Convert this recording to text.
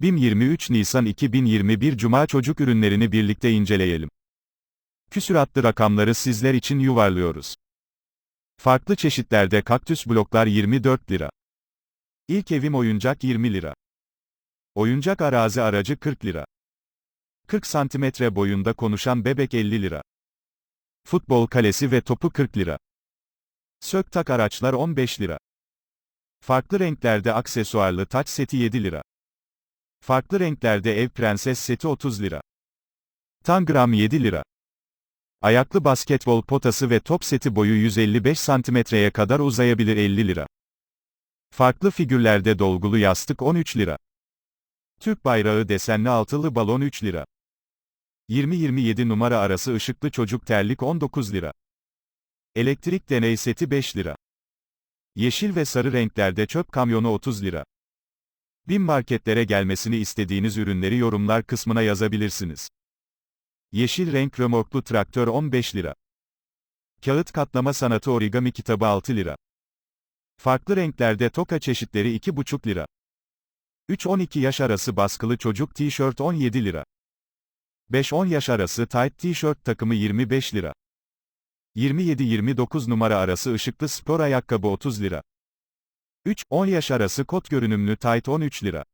BİM 23 Nisan 2021 Cuma çocuk ürünlerini birlikte inceleyelim. Küsuratlı rakamları sizler için yuvarlıyoruz. Farklı çeşitlerde kaktüs bloklar 24 lira. İlk evim oyuncak 20 lira. Oyuncak arazi aracı 40 lira. 40 santimetre boyunda konuşan bebek 50 lira. Futbol kalesi ve topu 40 lira. Söktak araçlar 15 lira. Farklı renklerde aksesuarlı taç seti 7 lira. Farklı renklerde ev prenses seti 30 lira. Tangram 7 lira. Ayaklı basketbol potası ve top seti boyu 155 santimetreye kadar uzayabilir 50 lira. Farklı figürlerde dolgulu yastık 13 lira. Türk bayrağı desenli altılı balon 3 lira. 20-27 numara arası ışıklı çocuk terlik 19 lira. Elektrik deney seti 5 lira. Yeşil ve sarı renklerde çöp kamyonu 30 lira. BİM marketlere gelmesini istediğiniz ürünleri yorumlar kısmına yazabilirsiniz. Yeşil renk römorklu traktör 15 lira. Kağıt katlama sanatı origami kitabı 6 lira. Farklı renklerde toka çeşitleri 2,5 lira. 3-12 yaş arası baskılı çocuk tişört 17 lira. 5-10 yaş arası tight tişört takımı 25 lira. 27-29 numara arası ışıklı spor ayakkabı 30 lira. 3-10 yaş arası kot görünümlü tight 13 lira.